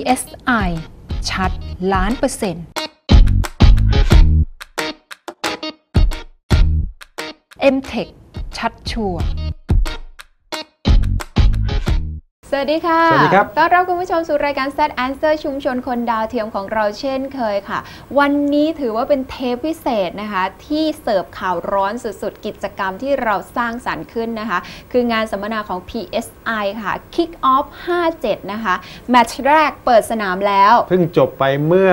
PSI ชัดล้านเปอร์เซ็นต์ MTech ชัดชัวร์ สวัสดีค่ะ สวัสดีครับ ต้อนรับคุณผู้ชมสู่รายการ Set Answer ชุมชนคนดาวเทียมของเราเช่นเคยค่ะ วันนี้ถือว่าเป็นเทปพิเศษนะคะ ที่เสิร์ฟข่าวร้อนสุดๆ กิจกรรมที่เราสร้างสรรค์ขึ้นนะคะ คืองานสัมมนาของ PSI ค่ะ Kick Off 57 นะคะ แมตช์แรกเปิดสนามแล้ว เพิ่งจบไปเมื่อ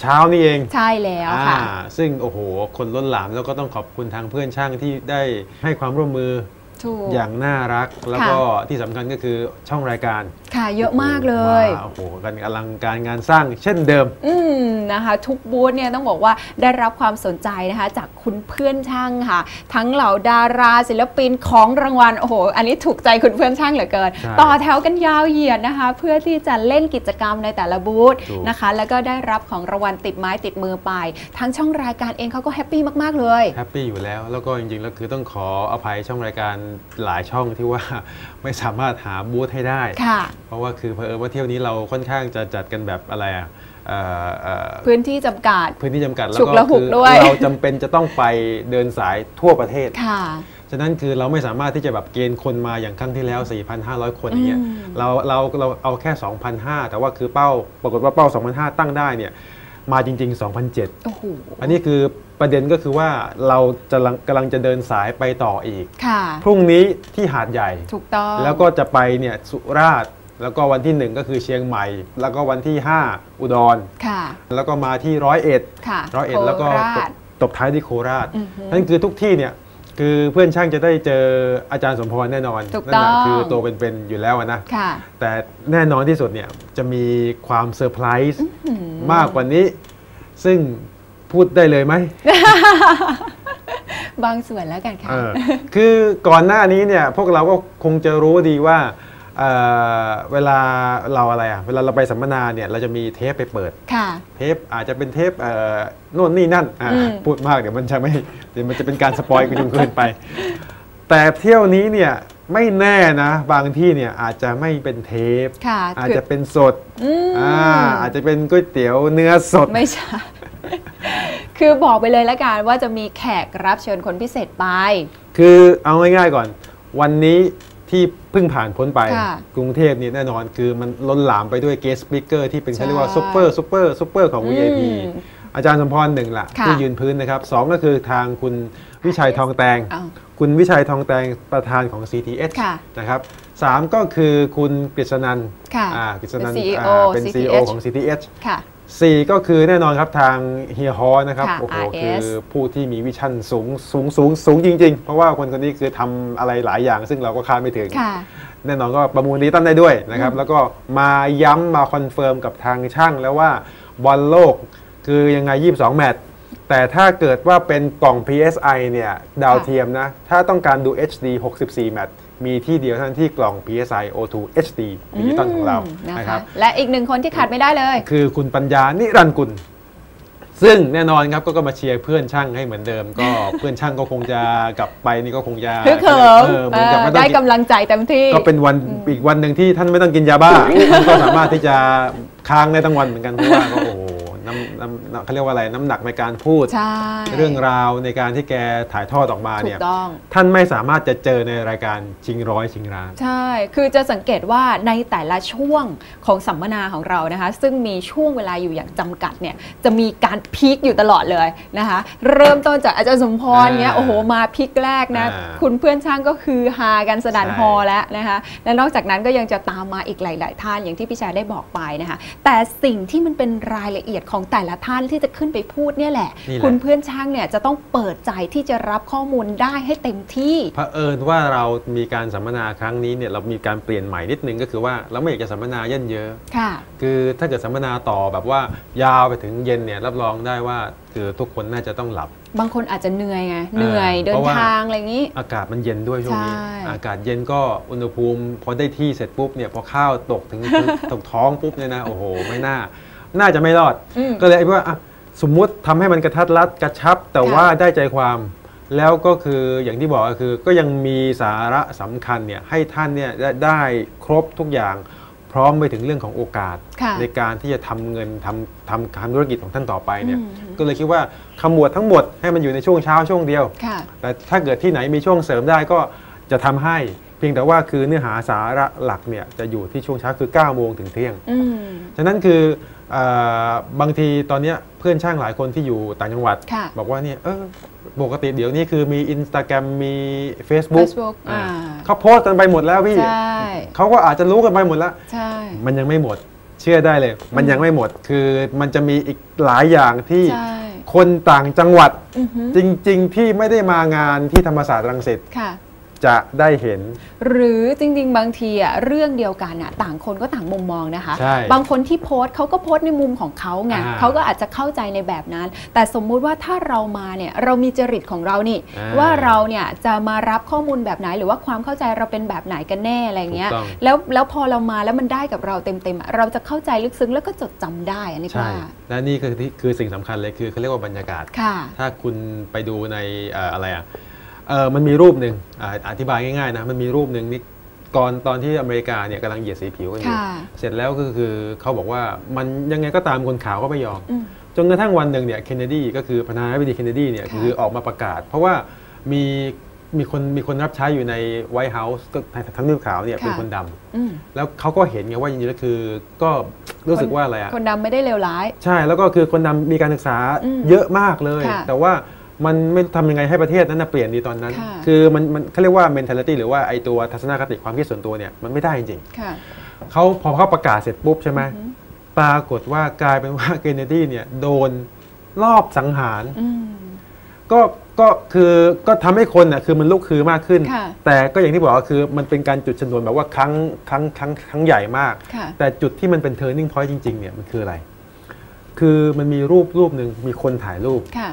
เช้านี่เอง ใช่แล้วค่ะอ่าซึ่งโอ้โห คนล้นหลามแล้วก็ต้องขอบคุณทางเพื่อนช่างที่ได้ให้ความร่วมมือถูก อย่างน่ารักแล้วก็ค่ะที่สำคัญก็คือช่องรายการ ค่ะเยอะมากเลยมาโอ้โหกันอลังการงานสร้างเช่นเดิม อืมนะคะ ทุกบูธเนี่ยต้องบอกว่าได้รับความสนใจนะคะ จากคุณเพื่อนช่างค่ะ ทั้งเหล่าดาราศิลปินของรางวัลโอ้โหอันนี้ถูกใจคุณเพื่อนช่างเหลือเกินใช่ต่อแถวกันยาวเหยียดนะคะ เพื่อที่จะเล่นกิจกรรมในแต่ละบูธถูกนะคะ แล้วก็ได้รับของรางวัลติดไม้ติดมือไป ทั้งช่องรายการเองเขาก็แฮปปี้มากๆเลยแฮปปี้อยู่แล้วแล้วก็จริงๆแล้วคือต้องขออภัยช่องรายการหลายช่องที่ว่าไม่สามารถหาบูธให้ได้ค่ะเพราะว่าคือเพอเอิญว่าเที่ยวนี้เราค่อนข้างจะจัดกันแบบอะไรอะเอ่อเอ่อพื้นที่จำกัดพื้นที่จำกัดแล้วฉุกก็ละหุกคือด้วยเราจำเป็นจะต้องไปเดินสายทั่วประเทศค่ะฉะนั้นคือเราไม่สามารถที่จะแบบเกณฑ์คนมาอย่างครั้งที่แล้ว 4,500 คนอย่างเงี้ยอืมเราเราเราเอาแค่ 2,500 แต่ว่าคือเป้าปรากฏว่าเป้า 2,500 ตั้งได้เนี่ยมาจริง ๆ2,700โอ้โหอันนี้คือ ประเด็นก็คือว่าเราจะลังกำลังจะเดินสายไปต่ออีกค่ะพรุ่งนี้ที่หาดใหญ่ ถูกต้อง แล้วก็จะไปเนี่ยสุราษฎร์ แล้วก็วันที่ 1 ก็คือเชียงใหม่ แล้วก็วันที่ 5 อุดร ค่ะ แล้วก็มาที่ร้อยเอ็ดค่ะร้อยเอ็ดแล้วก็โคราชตบท้ายที่โคราชอือฮึนั่นคือทุกที่เนี่ยคือเพื่อนช่างจะได้เจออาจารย์สมพรแน่นอนถูกนั่นแหละต้องคือตัวเป็นๆอยู่แล้วอะนะค่ะแต่แน่นอนที่สุดเนี่ยจะมีความเซอร์ไพรส์หืมากกว่านี้ ซึ่ง พูดได้เลยไหม บางส่วนแล้วกันค่ะเออคือก่อนหน้านี้เนี่ยพวกเราก็คงจะรู้ดีว่าเอ่อเวลาเราอะไรอะเวลาเราไปสัมมนาเนี่ยเราจะมีเทปไปเปิดค่ะเทปอาจจะเป็นเทปเอ่อโน่นนี่นั่นอะอืมพูดมากเดี๋ยวมันจะไม่เดี๋ยวมันจะเป็นการสปอยกันจนเกินไป แต่เที่ยวนี้เนี่ยไม่แน่นะ บางที่เนี่ยอาจจะไม่เป็นเทปค่ะอาจคือจะเป็นสดอืมอ่าอาจจะเป็นก๋วยเตี๋ยวเนื้อสดไม่ใช่ คือบอกไปเลยละกันว่าจะมีแขกรับเชิญคนพิเศษไป คือเอาง่ายๆก่อน วันนี้ที่เพิ่งผ่านพ้นไป ค่ะกรุงเทพนี่แน่นอนคือมันล้นหลามไปด้วยเกสต์สปิเกอร์ที่เป็นใช่เขาเรียกว่าซุปเปอร์ซุปเปอร์ซุปเปอร์ของ VIP อืมอาจารย์สมพรหนึ่งละค่ะที่ยืนพื้นนะครับสองก็คือทางคุณวิชัยทองแตง อ้าวคุณวิชัยทองแตงประธานของ CTS ค่ะนะครับสามก็คือคุณกฤษนันท์ค่ะอ่ากฤษนันท์เป็น CEO อ่าเป็น CTH CEO ของ CTS ค่ะ สี่ก็คือแน่นอนครับทางเฮียฮอนะครับค่ะโอ้โห RS คือผู้ที่มีวิชั่นสูงสูงสูงสูงจริง ๆ เพราะว่าคนคนนี้คือทำอะไรหลายอย่าง ซึ่งเราก็คาดไม่ถึง ค่ะ แน่นอนก็ประมูลดีตั้นได้ด้วยนะครับ แล้วก็มาย้ำมาคอนเฟิร์มกับทางช่างแล้วว่าบอลโลกคือยังไง 22 แมตช์แต่ถ้าเกิดว่าเป็นกล่อง PSI เนี่ย ดาวเทียมนะ ถ้าต้องการดู HD 64 แมตช์ มีที่เดียวเท่านั้นที่กล่อง PSI O2 HD ดิจิตอลของเราอืมนะครับและอีกหนึ่งคนที่ขาดไม่ได้เลย คือคุณปัญญานิรันดร์กุล ซึ่งแน่นอนครับก็ก็มาเชียร์เพื่อนช่างให้เหมือนเดิม ก็เพื่อนช่างก็คงจะกลับไปนี่ก็คงจะคือเขิมเออเหมือนกับไม่ต้อได้งกินกำลังใจเต็มที่ ก็เป็นวันอีกวันหนึ่งที่ท่านไม่ต้องกินยาบ้าท่านก็สามารถที่จะค้างได้ทั้งวันเหมือนกันเพราะว่าก็โอ้โห น้ำน้ำน้ำเขาเรียกว่าอะไรน้ำหนักในการพูด ใช่ เรื่องราวในการที่แกถ่ายทอดออกมาถูเนี่ยกต้อง ท่านไม่สามารถจะเจอในรายการชิงร้อยชิงร้าน ใช่ คือจะสังเกตว่าในแต่ละช่วงของสัมมนาของเรานะคะ ซึ่งมีช่วงเวลาอยู่อย่างจำกัดเนี่ย จะมีการพีคอยู่ตลอดเลยนะคะ เริ่มต้นจากอาจารย์สมพรเนี่ย อ่าโอ้โห มาพีคแรกนะ อ่าคุณเพื่อนช่างก็คือฮากันสนั่นใช่ ฮอแล้วนะคะ และนอกจากนั้นก็ยังจะตามมาอีกหลาย ๆ ท่านอย่างที่พี่ชายได้บอกไปนะคะ แต่สิ่งที่มันเป็นรายละเอียดของแต่ละท่านที่จะขึ้นไปพูดเนี่ยแหละ นี่แหละ คุณเพื่อนช่างเนี่ยจะต้องเปิดใจที่จะรับข้อมูลได้ให้เต็มที่ เผอิญว่าเรามีการสัมมนาครั้งนี้เนี่ยเรามีการเปลี่ยนใหม่นิดนึงก็คือว่าเราไม่อยากจะสัมมนาเย็นเยอะ ค่ะ คือถ้าเกิดสัมมนาต่อแบบว่ายาวไปถึงเย็นเนี่ยรับรองได้ว่าคือทุกคนน่าจะต้องหลับ บางคนอาจจะเหนื่อยไงเหนื่อยเดิเพนราะว่า ทางอะไรอย่างนี้ อากาศมันเย็นด้วยช่วงนี้ ใช่ อากาศเย็นก็อุณหภูมิ พอได้ที่เสร็จปุ๊บเนี่ยพอข้าวตกถึง ตกท้องปุ๊บเนี่ยนะโอ้โห ไม่น่า น่าจะไม่รอด อืม ก็เลยว่าอะสมมุติทำให้มันกระทัดรัดกระชับ แต่ค่ะว่าได้ใจความ แล้วก็คืออย่างที่บอกก็คือ ก็ยังมีสาระสำคัญเนี่ยให้ท่านเนี่ยได้ได้ครบทุกอย่าง พร้อมไปถึงเรื่องของโอกาส ค่ะ ในการที่จะทำเงินทำทำทำธุรกิจของท่านต่อไปเนี่ยอืมก็เลยคิดว่าขมวดทั้งหมดให้มันอยู่ในช่วงเช้าช่วงเดียว ค่ะ แต่ถ้าเกิดที่ไหนมีช่วงเสริมได้ก็จะทำให้ เพียงแต่ว่าคือเนื้อหาสาระหลักเนี่ยจะอยู่ที่ช่วงเช้าคือ9โมงถึงเที่ยงอืมฉะนั้นคือเออบางทีตอนเนี้ยเพื่อนช่างหลายคนที่อยู่ต่างจังหวัดค่ะบอกว่าเนี่ยเออปกติเดี๋ยวนี้คือมี Instagram มี Facebook, Facebook อ่าอ่าเขาโพสต์กันไปหมดแล้วพี่ใช่เขาก็อาจจะรู้กันไปหมดแล้วใช่มันยังไม่หมด เชื่อได้เลย มันยังไม่หมดคือมันจะมีอีกหลายอย่างที่ใช่คนต่างจังหวัดอือหือจริง ๆ ที่ไม่ได้มางานที่ธรรมศาสตร์รังสิตค่ะ จะได้เห็น หรือจริง ๆ บางทีอะเรื่องเดียวกันอะต่างคนก็ต่างมุมมองนะคะ ใช่บางคนที่โพสต์เขาก็โพสต์ในมุมของเขาไงอ่าเขาก็อาจจะเข้าใจในแบบนั้น แต่สมมุติว่าถ้าเรามาเนี่ยเรามีจริตของเรานี่ อ่าว่าเราเนี่ยจะมารับข้อมูลแบบไหน หรือว่าความเข้าใจเราเป็นแบบไหนกันแน่อะไรเงี้ยถูกต้องแล้วแล้วพอเรามาแล้วมันได้กับเราเต็มๆอะเราจะเข้าใจลึกซึ้งแล้วก็จดจำได้อันนี้ใช่ ว่าและนี่คือที่คือสิ่งสำคัญเลยคือเขาเรียกว่าบรรยากาศ ค่ะ ถ้าคุณไปดูในเอ่ออะไรอะ เออมันมีรูปหนึ่งอ่าอธิบายง่ายๆนะมันมีรูปหนึ่งนี่ก่อนตอนที่อเมริกาเนี่ยกำลังเหยียดสีผิวกันอยู่ค่ะเสร็จแล้วก็คือเขาบอกว่ามันยังไงก็ตามคนขาวก็ไม่ยอมอืมจนกระทั่งวันหนึ่งเนี่ยเคนเนดีก็คือประธานาธิบดีเคนเนดีเนี่ยค่ะคือออกมาประกาศ เพราะว่ามีมีคนมีคนรับใช้อยู่ในไวท์เฮาส์ก็ทั้งนิ้วขาวเนี่ยเป็นคนดำอืมแล้วเขาก็เห็นไงว่าจริงๆแล้วคือก็รู้สึกว่าอะไรอะคนดำไม่ได้เลวร้าย ใช่แล้วก็คือคนดำมีการศึกษาอืมเยอะมากเลยค่ะแต่ว่า มันไม่ทำยังไงให้ประเทศนั้นนะเปลี่ยนดีตอนนั้นค่ะคือมันมันเขาเรียกว่า mentality หรือว่าไอตัวทัศนคติความคิดส่วนตัวเนี่ยมันไม่ได้จริงค่ะๆเขาพอเขาประกาศเสร็จปุ๊บใช่ไหมอือหือปรากฏว่ากลายเป็นว่าเคนเนดีเนี่ยโดนรอบสังหารอืมก็ก็คือก็ทำให้คนน่ะคือมันลุกคือมากขึ้นค่ะแต่ก็อย่างที่บอกก็คือมันเป็นการจุดชนวนแบบว่าครั้งครั้งครั้งครั้งใหญ่มากค่ะแต่จุดที่มันเป็น turning point จริงๆเนี่ยมันคืออะไร คือมันมีรูปรูปหนึ่งมีคนถ่ายรูปค่ะ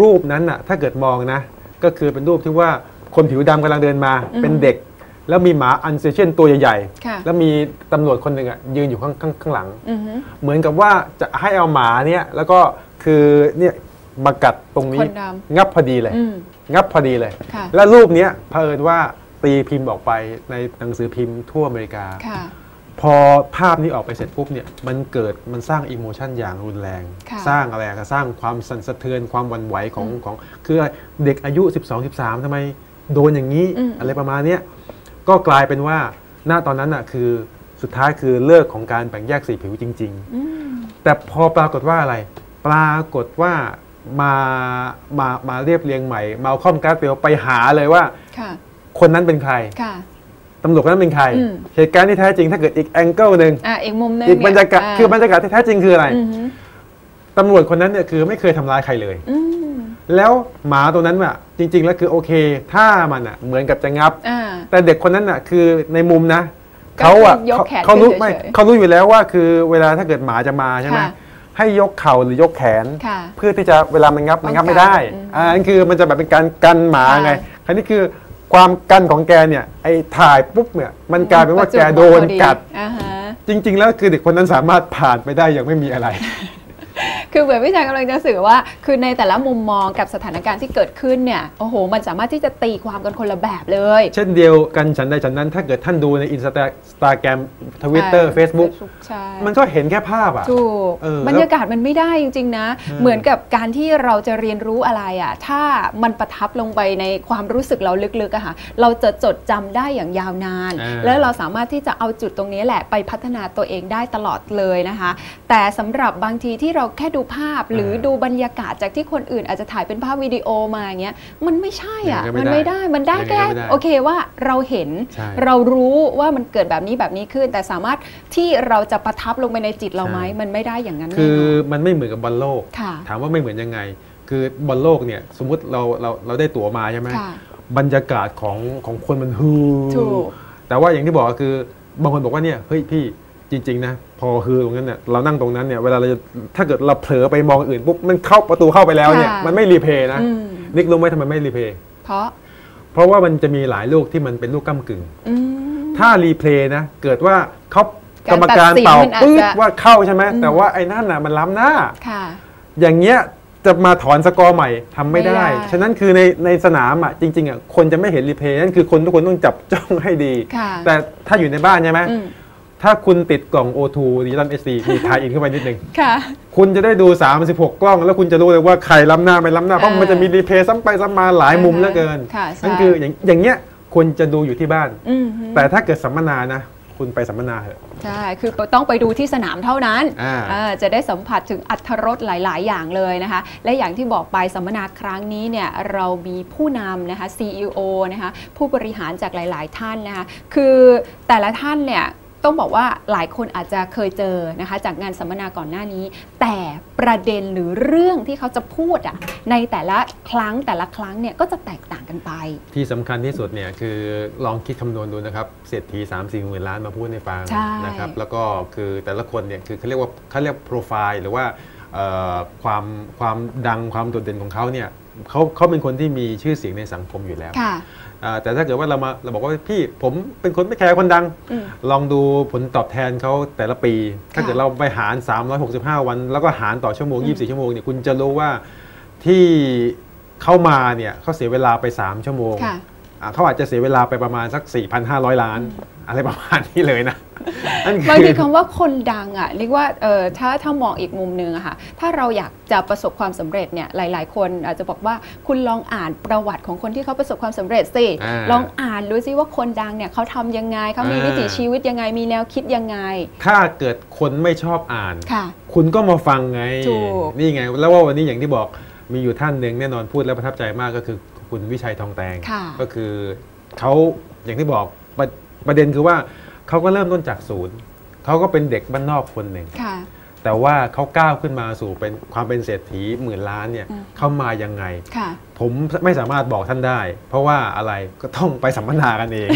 รูปนั้นน่ะถ้าเกิดมองนะ ก็คือเป็นรูปที่ว่าคนผิวดำกำลังเดินมาอืมเป็นเด็ก แล้วมีหมาอันเซเชียนตัวใหญ่ค่ะๆแล้วมีตำรวจคนหนึ่งอะยืนอยู่ข้างข้างข้างหลังอือหือเหมือนกับว่าจะให้เอาหมาเนี่ยแล้วก็คือเนี่ยมากัดตรงนี้คนดงับพอดีเลยอืมงับพอดีเลยค่ะและรูปเนี้ยเผอิญว่าตีพิมพ์ออกไปในหนังสือพิมพ์ทั่วอเมริกาค่ะ พอภาพนี้ออกไปเสร็จปุ๊บเนี่ยมันเกิดมันสร้างอิโมชันอย่างรุนแรงค่ะสร้างอะไรอะสร้างความสั่นสะเทือนความหวั่นไหวของของคือเด็กอายุ 12 13ทำไมโดนอย่างนี้อืมอะไรประมาณเนี้ยก็กลายเป็นว่าณตอนนั้นอะคือสุดท้ายคือเลิกของการแบ่งแยกสีผิวจริงอืมๆแต่พอปรากฏว่าอะไร ปรากฏว่ามามามาเรียบเรียงใหม่ มาคอมการ์ดเปลไปหาเลยว่าค่ะคนนั้นเป็นใครค่ะ ตำรวจคนนั้นเป็นใครอืมเหตุการณ์ที่แท้จริงถ้าเกิดอีกแองเกิลหนึ่งอะอีกมุมหนึงอีกบรรยากาศเนี่คือบรรยากาศที่แท้จริงคืออะไรอือหือตำรวจคนนั้นเนี่ยคือไม่เคยทำร้ายใครเลยอืมแล้วหมาตัวนั้นอะ จริง ๆ แล้วคือโอเค ถ้ามันอะ เหมือนกับจะงับอ่าแต่เด็กคนนั้นอะ คือในมุมนะก็เขาอะคือยกแขนเขารู้ขึ้นไม่เฉยๆเขารู้อยู่แล้วว่าคือเวลาถ้าเกิดหมาจะมาใช่ไหมค่ะให้ยกเข่าหรือยกแขนค่ะเพื่อที่จะเวลามันงับมันงับป้องกันไม่ได้อืมอ่านั่นคือมันจะแบบเป็นการกันหมาค่ะไงคราวนี้คือ ความกันของแกเนี่ยไอ้ถ่ายปุ๊บเนี่ยมันกลายเป็นว่าแกโดนกัด อ่าฮะ จริง ๆ แล้วคือเด็กคนนั้นสามารถผ่านไปได้อย่างไม่มีอะไร คือเหมือนพี่ชายกำลังจะสื่อว่า คือในแต่ละมุมมองกับสถานการณ์ที่เกิดขึ้นเนี่ยโอ้โห มันสามารถที่จะตีความกันคนละแบบเลย เช่นเดียวกันฉันใดฉันนั้นถ้าเกิดท่านดูในอินสตาแกรมทวิตเตอร์เฟซบุ๊กใช่มันก็เห็นแค่ภาพอะถูกเออบรรยากาศมันไม่ได้จริง ๆ นะอืมเหมือนกับการที่เราจะเรียนรู้อะไรอะ่ะถ้ามันประทับลงไปในความรู้สึกเราลึกๆอะค่ะเราจะจดจำได้อย่างยาวนานอ่าแล้วเราสามารถที่จะเอาจุดตรงนี้แหละไปพัฒนาตัวเองได้ตลอดเลยนะคะ แต่สำหรับบางทีที่เราแค่ดูภาพหรือดูบรรยากาศจากที่คนอื่นอาจจะถ่ายเป็นภาพวิดีโอมาอย่างเงี้ยมันไม่ใช่อะยังไงก็มันไม่ไม่ได้ได้มันได้ยังไงแค่ก็ไม่ได้โอเคว่าเราเห็นใช่เรารู้ว่ามันเกิดแบบนี้แบบนี้ขึ้น แต่สามารถที่เราจะประทับลงไปในจิตเราไหมใช่มันไม่ได้อย่างนั้นคือแน่นอนมันไม่เหมือนกับบอลโลกค่ะถามว่าไม่เหมือนยังไง คือบอลโลกเนี่ยสมมุติเราเราเราได้ตั๋วมาใช่ไหมค่ะบรรยากาศของของคนมันฮืถูอกแต่ว่าอย่างที่บอกก็คือบางคนบอกว่าเนี่ยเฮ้ยพี่ จริงๆนะพอฮือตรงนั้นเนี่ยเรานั่งตรงนั้นเนี่ยเวลาเราจะถ้าเกิดเราเผลอไปมองอื่นปุ๊บมันเข้าประตูเข้าไปแล้วเนี่ยค่ะ มันไม่รีเพย์นะอืมนิกรู้ไหมทำไมไม่รีเพย์เพราะเพราะว่ามันจะมีหลายลูกที่มันเป็นลูกก้ากึ่ง อืม ถ้ารีเพลย์นะเกิดว่าเขากการรรมการเป่าตัดสินมันอาจจะปื๊ดว่าเข้าใช่ไหมอืม แต่ว่าไอ้นั่นน่ะมันล้ำหน้า ค่ะ อย่างเงี้ยจะมาถอนสกอร์ใหม่ทำไม่ได้ ไม่ได้ ฉะนั้นคือในในสนามอะจริงๆอะคนจะไม่เห็นรีเพลย์นั่นคือคนทุกคนต้องจับจ้องให้ดี ค่ะ แต่ถ้าอยู่ในบ้านใช่ไหมอืม ถ้าคุณติดกล่อง O2 ดิจิตอล SD มีทายอินเข้าไปนิดนึงค่ะ คุณจะได้ดู 36 กล้อง แล้วคุณจะรู้เลยว่าใครล้ำหน้าไม่ล้ำหน้า เพราะมันจะมีรีเพย์ซ้ำไปซ้ำมาหลายมุมเหลือเกินค่ะใช่นั่นคืออย่างอย่างเงี้ยควรจะดูอยู่ที่บ้านอืมแต่ถ้าเกิดสัมมนานะ คุณไปสัมมนาเถอะใช่ คือต้องไปดูที่สนามเท่านั้นอ่าเออจะได้สัมผัสถึงอัตรสหลาย ๆ อย่างเลยนะคะ และอย่างที่บอกไปสัมมนาครั้งนี้เนี่ยเรามีผู้นำนะคะ CEO นะคะผู้บริหารจากหลาย ๆ ท่านนะคะ คือแต่ละท่านเนี่ย ต้องบอกว่าหลายคนอาจจะเคยเจอนะคะจากงานสัมมนาก่อนหน้านี้ แต่ประเด็นหรือเรื่องที่เขาจะพูดอะในแต่ละครั้งแต่ละครั้งเนี่ยก็จะแตกต่างกันไป ที่สำคัญที่สุดเนี่ยคือลองคิดคำนวณดูนะครับเศรษฐี3 4หมื่นล้านมาพูดในฟังใช่นะครับแล้วก็คือแต่ละคนเนี่ยคือเขาเรียกว่าเขาเรียกโปรไฟล์หรือว่าเอ่อความความดังความโดดเด่นของเขาเนี่ย เขาเขาเป็นคนที่มีชื่อเสียงในสังคมอยู่แล้วค่ะอ่าแต่ถ้าเกิดว่าเรามาเราบอกว่าพี่ผมเป็นคนไม่แคร์คนดังอืมลองดูผลตอบแทนเขาแต่ละปี ถ้าเกิดเราไปหาร 365 วัน แล้วก็หารต่อชั่วโมงอืม24 ชั่วโมงเนี่ยคุณจะรู้ว่าที่เข้ามาเนี่ยเขาเสียเวลาไป 3 ชั่วโมงค่ะอ่าเขาอาจจะเสียเวลาไปประมาณสัก 4,500 ล้าน อะไรประมาณนี้เลยนะนั่น บางคืทีอคำว่าคนดังอะเรียกว่าเออถ้าถ้ามองอีกมุมหนึ่งอะค่ะถ้าเราอยากจะประสบความสำเร็จเนี่ยหลาย ๆ คนอาจจะบอกว่าคุณลองอ่านประวัติของคนที่เขาประสบความสำเร็จสิอ่าลองอ่านดูซิว่าคนดังเนี่ยเขาทำยังไงเขามีอ่าวิถีชีวิตยังไงมีแนวคิดยังไง ถ้าเกิดคนไม่ชอบอ่านค่ะ คุณก็มาฟังไงถูกนี่ไง แล้วว่าวันนี้อย่างที่บอกมีอยู่ท่านหนึ่งแน่นอนพูดแล้วประทับใจมากก็คือคุณวิชัยทองแตงค่ะก็คือเขาอย่างที่บอกประประเด็นคือว่า เขาก็เริ่มต้นจากศูนย์เขาก็เป็นเด็กบ้านนอกคนหนึ่งค่ะแต่ว่าเขาก้าวขึ้นมาสู่เป็นความเป็นเศรษฐีหมื่นล้านเนี่ยอืมเขามายังไงค่ะผมไม่สามารถบอกท่านได้ เพราะว่าอะไรก็ต้องไปสัมมนากันเอง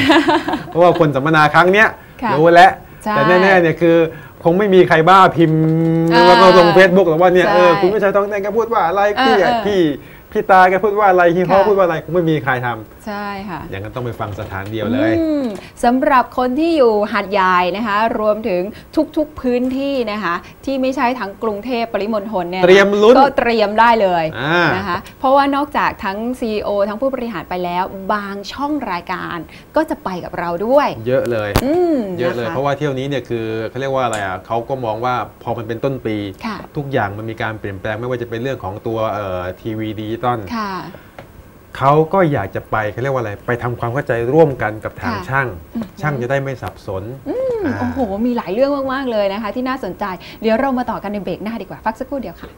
เพราะว่าคนสัมมนาครั้งเนี้ยค่ะรู้แล้วใช่แต่แน่ๆเนี่ยคือคงไม่มีใครบ้าพิมพ์อ่าแล้วก็ลงเฟซบุ๊กหรอกว่าเนี่ยใช่เออคุณวิชัยทองแดงแกพูดว่าอะไรพี่เอออะเออพี่ พี่ตาแกพูดว่าอะไรฮีฮอค่ะ พูดว่าอะไรคงไม่มีใครทำใช่ค่ะ อย่างนั้นต้องไปฟังสถานเดียวเลย อืมสำหรับคนที่อยู่หาดใหญ่นะคะ รวมถึงทุกๆพื้นที่นะคะ ที่ไม่ใช่ทั้งกรุงเทพปริมณฑลเนี่ยนะเตรียมลุ้น ก็เตรียมได้เลยอ่านนะคะ เพราะว่านอกจากทั้ง CEO ทั้งผู้บริหารไปแล้ว บางช่องรายการก็จะไปกับเราด้วย เยอะเลย อืมเยอะเลย นค เพราะว่าเที่ยวนี้เนี่ยคือเขาเรียกว่าอะไรอะเขาก็มองว่าพอมันเป็นต้นปี ค่ะทุกอย่างมันมีการเปลี่ยนแปลงไม่ว่าจะเป็นเรื่องของตัวทีวีดิจิตอลค่ะเขาก็อยากจะไปเขาเรียกว่าอะไร ไปทำความเข้าใจร่วมกันกับทางค่ะช่างอืมช่างจะได้ไม่สับสนอืมอ่าโอ้โห มีหลายเรื่องมาก ๆ เลยนะคะ ที่น่าสนใจ เดี๋ยวเรามาต่อกันในเบรกหน้าดีกว่า พักสักครู่เดียวค่ะ